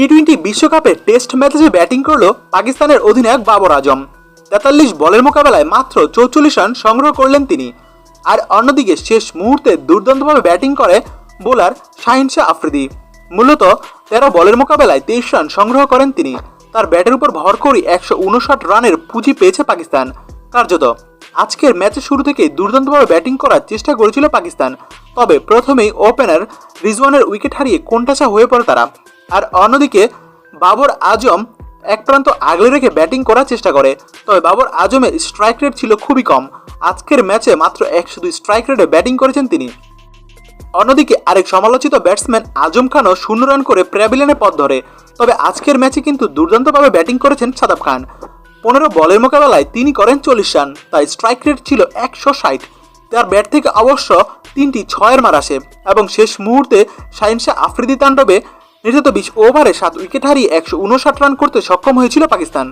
টি twenty বিশ্বকাপে test ম্যাচে batting করল পাকিস্তানের অধিনায়ক বাবর আজম। তেতাল্লিশ বলের মোকাবেলায় মাত্র চৌচল্লিশ রান সংগ্রহ করলেন তিনি। আর অন্যদিকে শেষ মুহূর্তে দুর্দান্তভাবে ব্যাটিং করে বোলার শাহিন শাহ আফ্রিদি। মূলত তেরো বলের মোকাবেলায় তেইশ রান সংগ্রহ করেন তিনি। তার ব্যাটের উপর ভর করে একশো উনষাট রানের পুঁজি পেয়েছে পাকিস্তান। কার্যত আজকের ম্যাচের শুরু থেকেই দুর্দান্তভাবে ব্যাটিং করার চেষ্টা করেছিল পাকিস্তান। তবে প্রথমেই ওপেনার রিজওয়ানের উইকেট হারিয়ে কোনটাচা হয়ে পড়ে তারা। আর অন্যদিকে বাবর আজম এক প্রান্ত আগলে রেখে ব্যাটিং করার চেষ্টা করে। তবে বাবর আজমের স্ট্রাইক রেট ছিল খুবই কম। আজকের ম্যাচে মাত্র একশো দুই স্ট্রাইক রেটে ব্যাটিং করেছেন তিনি। অন্যদিকে আরেক সমালোচিত ব্যাটসম্যান আজম খানও শূন্য রান করে প্যাভিলিয়নে পথ ধরে। তবে আজকের ম্যাচে কিন্তু দুর্দান্তভাবে ব্যাটিং করেছেন সাদাব খান। পনেরো বলের মোকাবেলায় তিনি করেন চল্লিশ রান, তাই স্ট্রাইক রেট ছিল একশো ষাট। তার ব্যাট থেকে অবশ্য তিনটি ছয়ের মার আসে এবং শেষ মুহূর্তে শাহিনশাহ আফ্রিদি তাণ্ডবে নির্ধারিত বিশ ওভারে সাত উইকেট হারিয়ে একশো উনষাট রান করতে সক্ষম হয়েছিল পাকিস্তান।